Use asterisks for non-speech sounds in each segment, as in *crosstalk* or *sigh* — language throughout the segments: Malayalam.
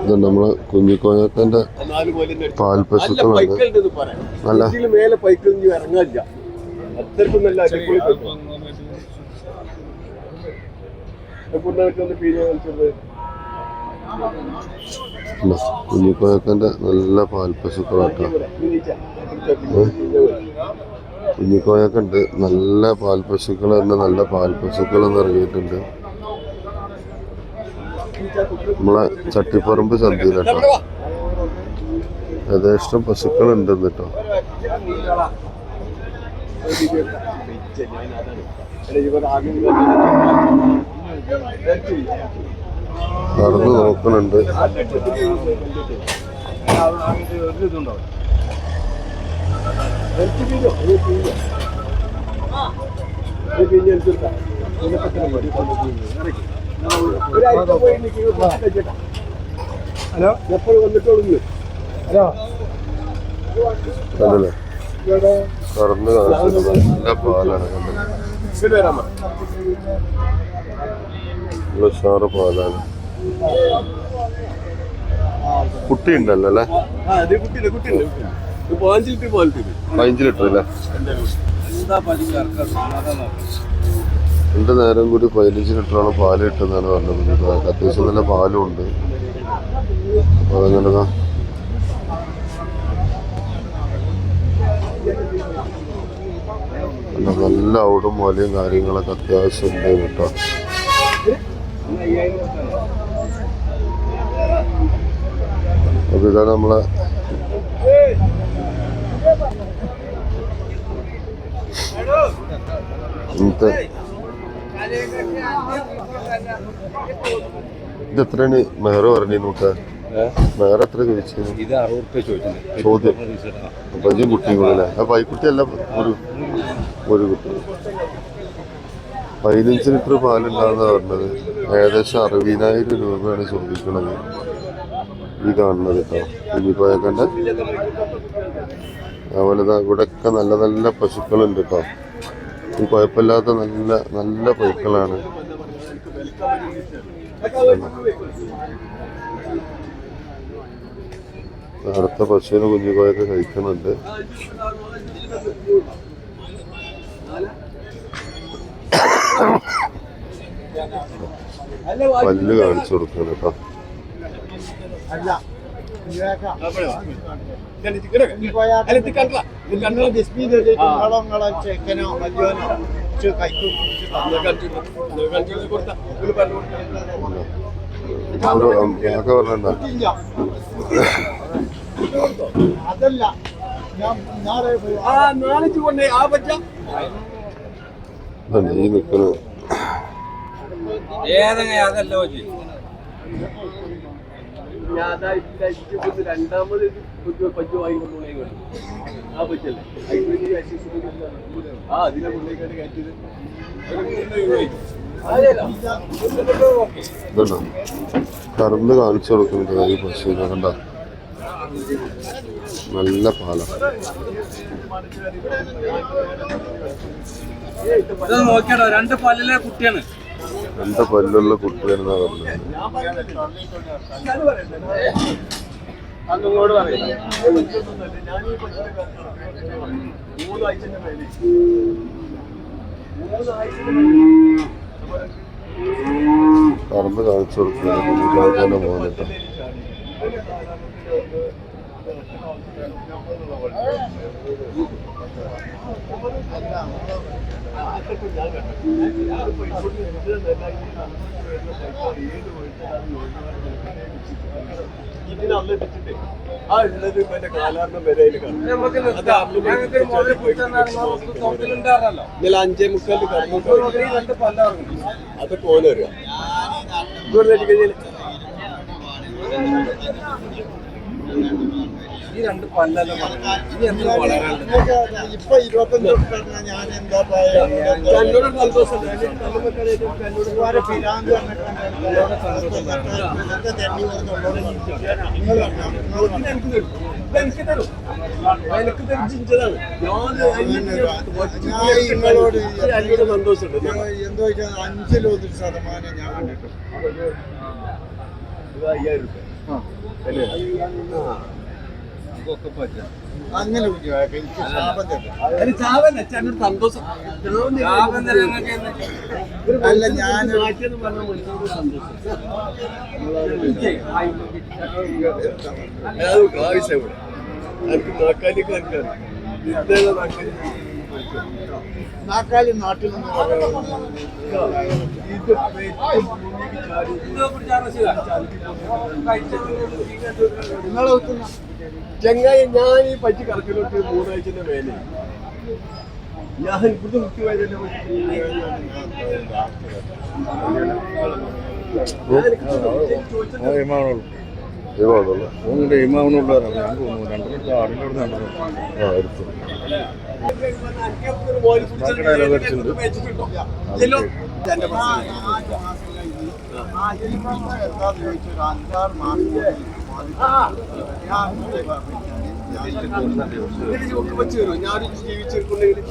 ഇത് നമ്മൾ കുഞ്ഞിക്കോയക്കന്റെ നാല് കോലിന്റെ അടുത്ത്. പാൽ നല്ല പറയാം നല്ല ഇതിൽ മേലെ പൈക്കൽ ഇനി ഇറങ്ങാനില്ല നല്ല അടിപൊളി പൈക്കൾ. കുണ്ണായിട്ട് ഒന്ന് പിഴിഞ്ഞ് കളിച്ചത് ഇല്ല, കുഞ്ഞിക്കോയക്കന്റെ നല്ല പാൽ പശുക്കളാട്ടോ കുഞ്ഞിക്കോയൊക്കെ ഉണ്ട് നല്ല പാൽ പശുക്കൾ തന്നെ നല്ല പാൽ പശുക്കൾ എന്ന് ഇറങ്ങിയിട്ടുണ്ട് നമ്മളെ ചട്ടിപ്പറമ്പ് ചന്തയിലാട്ടോ യഥേഷ്ടം പശുക്കൾ ഉണ്ട് കേട്ടോ നടന്നു നോക്കുന്നുണ്ട്. ഹലോ എപ്പോഴും വന്നിട്ടുള്ളൂ ഹലോ കറന്ന് കാണിച്ചിട്ട് നല്ല പാലാണ് നല്ല ഉഷാറ് പാലാണ് കുട്ടി ഉണ്ടല്ലോ അല്ലേ പതിനഞ്ച് ലിറ്റർ അല്ലേ രണ്ട് നേരം കൂടി പതിനഞ്ച് ലിറ്ററാണ് പാൽ കിട്ടുന്നതാണ് പറഞ്ഞത് അത്യാവശ്യം നല്ല പാലും ഉണ്ട് അപ്പോൾ അതങ്ങനെ നല്ല ഔടും മോലയും കാര്യങ്ങളൊക്കെ അത്യാവശ്യം ഉണ്ട് കേട്ടോ. അപ്പൊ ഇതാണ് നമ്മളെ ഇന്നത്തെ ഇത് എത്രയാണ് മെഹർ പറഞ്ഞു നോക്ക മെഹർ എത്ര ചോദിച്ചു? ഇത് അറുപത് ചോദിച്ചിട്ടുണ്ട് ചോദ്യം. അപ്പൊ അഞ്ചും കുട്ടി ആ പൈക്കുട്ടി അല്ല ഒരു ഒരു കുട്ടി. പതിനഞ്ച് ലിറ്റർ പാലുണ്ടാകുന്ന പറഞ്ഞത് ഏകദേശം അറുപതിനായിരം രൂപയാണ് ചോദിക്കുന്നത് ഈ കാണുന്നത് കേട്ടോ. കണ്ട. അതുപോലെ ഇവിടെയൊക്കെ നല്ല നല്ല പശുക്കളുണ്ട് കേട്ടോ. ഈ കുഴപ്പമില്ലാത്ത നല്ല നല്ല പൈക്കളാണ് അടുത്ത പശുവിന് കുഞ്ഞിക്കോയൊക്കെ കഴിക്കുന്നുണ്ട്. പല്ല് കാണിച്ചു കൊടുക്കണം കേട്ടോ. ചെക്കനോ മല്യോനോ കഴിക്കും ഞങ്ങൾക്ക് പറഞ്ഞ അതല്ല ഈ നിൽക്കുന്നത് ഏതെങ്കിലും അതല്ല മുതൽ രണ്ടാമത് ആ ആ അതിനെ കൊണ്ടേക്കാണ് കയറ്റിയത്. ഇതുണ്ടോ? കറന്ന് കാണിച്ചു കൊടുക്കുന്നുണ്ട്. ഈ പശുവിനെ കണ്ട? നല്ല പാല. നോക്കിയാടോ രണ്ട് പല്ലിലെ കുട്ടിയാണ്. രണ്ട് പല്ലുള്ള കുട്ടിയാണ് പറഞ്ഞത്. അങ്ങോട്ട് പറയാം. ഞാൻ ഈ പശുവിനെ മൂന്നാഴ്ചന്റെ മേലെ മൂന്നാഴ്ച കറന്ന് മോനിട്ടോ ഇതിനല്ല വെച്ചിട്ട് ആ ഉള്ളത് മറ്റേ കാലാറിന്റെ വിലയിൽ തോട്ടിലുണ്ടാറല്ലോ ഇന്നലെ അഞ്ചേ മുക്കാലിൽ രണ്ട് പല്ലിറങ്ങി അതൊക്കെ ഓനറിയാം ഇങ്ങോട്ട് കഴിഞ്ഞാൽ ഈ രണ്ട് പല്ലല്ല ഇനി എന്ത് ഇപ്പൊ ഇരുപത്തഞ്ച് ഞാൻ എന്താ എന്നോട് സന്തോഷം എനിക്ക് തരും. എനിക്ക് തരും. തെരിച്ചിഞ്ചതാണ് ഞാൻ നിങ്ങളോട് സന്തോഷമുണ്ട് എന്തോ അഞ്ചിലൊരു ശതമാനം ഞാൻ കണ്ടിട്ടു അയ്യായിരം രൂപ. അല്ലേ? അങ്ങനെ. അല്ല. ഞാൻ എനിക്ക് നാക്കാലിക്ക് നാക്കാലി നാക്കാലി നാട്ടിൽ നിന്ന്. നിങ്ങളെ വെക്കുന്ന ചെങ്ങായി ഞാൻ ഈ പറ്റി കറക്കിലോട്ട് മൂന്നാഴ്ചന്റെ മേലെ ഞാൻ ഇവിടുത്തെ മുഖ്യ വയതിന്റെ ഇതാണല്ലോ ആ എടുത്തു അഞ്ചാറ് മാസം ഞാനൊരു ജീവിച്ചിരിക്കുന്നെങ്കിൽ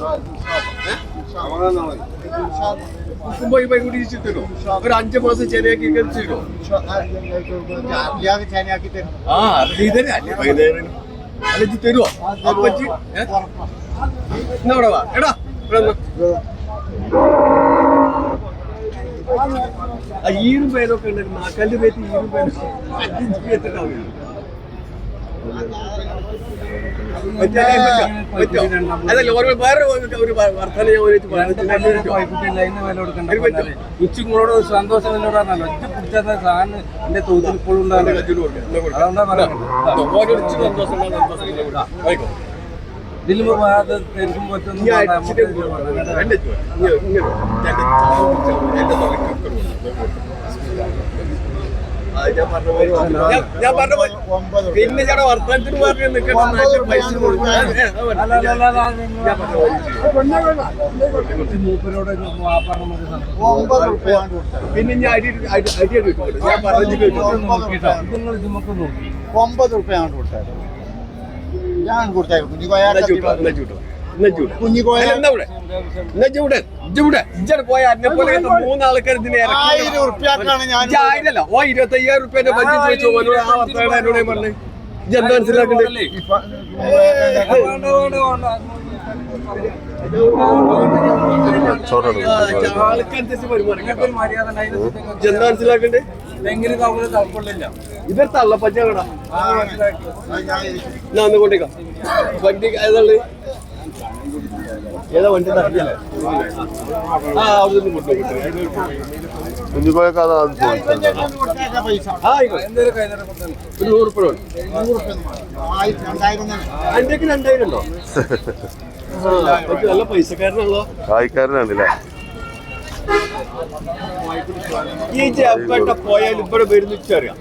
പോയി പോയി കൂടി ജീവിച്ചിട്ടോ ഒരു അഞ്ചു മാസം ശരിയാക്കി കഴിച്ചിട്ടോ ചാനിയാക്കി തരും ആ ഇതന്നെ അല്ലേ ഇത് തരുവോ അപ്പച്ചി? എന്നാ ഇവിടെ വാ എടാ ഇവിടെ ഈരും പേരൊക്കെ ഉണ്ട് നാക്കാലിന്റെ പേര് ഈരും പേര് അഞ്ചിഞ്ച് പേരുണ്ടാവില്ല പറ്റോ? പറ്റോ? അതല്ല ഓരോ വേറെ ഒരു- ഒരു വർത്തമാനം ഞാൻ ഉച്ചങ്ങളോട് സന്തോഷം ഒറ്റ സാധനം എന്റെ തോതിൽ ഇപ്പോഴും ഉണ്ടാവില്ല അതുകൊണ്ടാ പറയുന്നത് ഓരോരുത്തർ സന്തോഷം ഇതിൽ ഞാൻ പറഞ്ഞ ഒമ്പത് പിന്നെ ചേട്ടാ വർത്തനത്തിന് പറഞ്ഞ് നിൽക്കണം പൈസ ഒമ്പത് റുപ്യാണ് കൊടുത്തത് പിന്നെ ഞാൻ അരി അരി അടി ഞാൻ പറഞ്ഞു നോക്കിട്ടോ നിങ്ങൾ നമുക്ക് ഞാൻ കൊടുത്തേക്കും. കുഞ്ഞിക്കോയ കുഞ്ഞിക്കോയ? മൂന്നാൾക്കാർ ഇതിനെ ആയിരം ഉറുപ്പ്യാക്കാണ് ഞാൻ ആയിരല്ല ഓ ഇരുപത്തി അയ്യായിരം റുപ്യന്റെ ബഡ്ജറ്റ് വെച്ചു എന്നോട് ആ വർത്തമാനം എന്നോട് പറഞ്ഞു. എന്താ കച്ചവടമാണ് ആൾക്കനുസരിച്ച് ഇജ്ജ് എന്താ മനസ്സിലാക്കണ്ടേ? ഇതൊരു തള്ളപ്പച്ച കടാ ഞാൻ ഒന്ന് കൊണ്ടേക്കാം. വണ്ടി ഏതാണ്ട് ഏതാ വണ്ടി? ആ കൊണ്ടുപോയി അത് ഒരു രണ്ടായിരം ഉണ്ടോ? *laughs* നല്ല പൈസക്കാരനാണല്ലോ. കായ്ക്കാരനാണല്ലേ ഈ ജപ്പട്ട പോയാൽ ഇവിടെ വരുന്ന ഇച്ചറിയാം.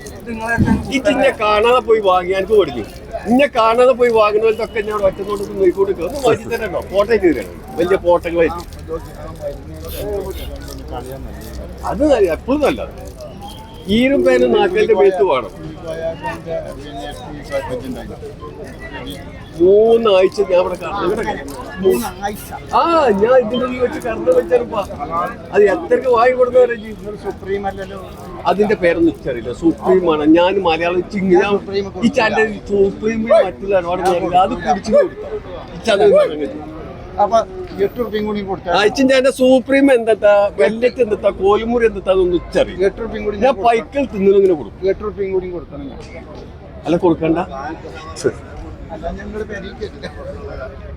ഇന്നെ കാണാതെ പോയി വാങ്ങി എനിക്ക് കൊടുക്കും. ഇന്നെ കാണാതെ പോയി വാങ്ങുന്നവരൊക്കെ ഞാൻ ഒറ്റനോട്ട് നോക്കിക്കൊണ്ട് ഒന്ന് മാറ്റി തരണോ ഫോട്ടോ തരണം വലിയ ഫോട്ടോകളായിട്ട് അത് എപ്പോഴും നല്ലത്. ഈരും പേന നാക്കലിന്റെ വെയിറ്റ് വേണം മൂന്നാഴ്ച ഞാൻ ഇവിടെ കറണ്ട് ആ ഞാൻ ഇതിന്റെ ഉള്ളിൽ വെച്ച് കറണ്ട് വെച്ചാലുപ്പാ അത് എത്രക്ക് വായി കൊടുക്കുന്നവരെ സുപ്രീം അല്ലല്ലോ അതിന്റെ പേരൊന്നും എനിക്കറിയില്ല. സുപ്രീമാണ്. ഞാൻ മലയാളം ചിങ്ങി ഈ ചാനൽ സുപ്രീം മറ്റുള്ള. അത് കുടിച്ചു കൊടുത്തു. ഈ ചാനൽ അപ്പൊ എട്ട് റുപ്യം കൂടി കൊടുത്താൽ അയച്ചും ചാന്റെ സൂപ്രീം എന്താ വെല്ലറ്റ് എന്താ കോലുമുറി എന്താ അതൊന്നും ഉച്ചറിയില്ല എട്ട് റുപ്യം കൂടി ഞാൻ പൈക്കൽ തിന്നിങ്ങനെ കൊടുക്കും. എട്ട് റുപ്യം കൂടി കൊടുക്കണം ഞാൻ. അല്ല കൊടുക്കണ്ട.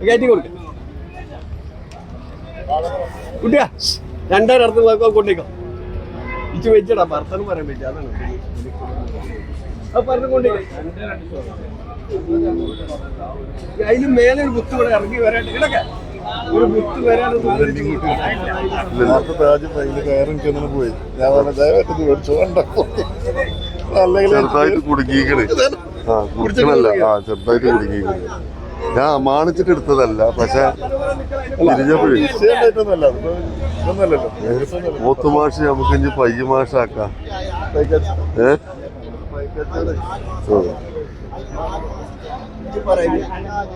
കയറ്റി കൊടുക്ക. കുട്ടിയാ രണ്ടായിരം അടുത്ത് നോക്കാൻ കൊണ്ടേക്കോ. ഇച്ച് വെച്ചടാ ഭർത്താനം പറയാൻ പറ്റില്ല. അതാണ് ആ പറഞ്ഞു കൊണ്ടേക്കോ. അതിന് മേലെ ഒരു ബുത്ത് ഇവിടെ ഇറങ്ങി വരാണ്ട്. ഇടക്കെ. നേരത്തെ താജ് അതിൽ കയറി പോയി. ഞാൻ പറഞ്ഞ മേടിച്ചു ചെറുതായിട്ട് കുടുങ്ങിക്കണ്. ആ കുടിക്കണല്ല. ആ ചെറുതായിട്ട് കുടുങ്ങിക്കണ്. ഞാൻ അമാണിച്ചിട്ട് എടുത്തതല്ല പക്ഷെ തിരിഞ്ഞപ്പോഴേ. മാഷ് അതിപ്പോ ഇതൊന്നുമല്ലല്ലോ മൂത്തുമാഷ് നമുക്ക് ഇനി പയ്യമാഷാക്കാം. ഏ. ഓ.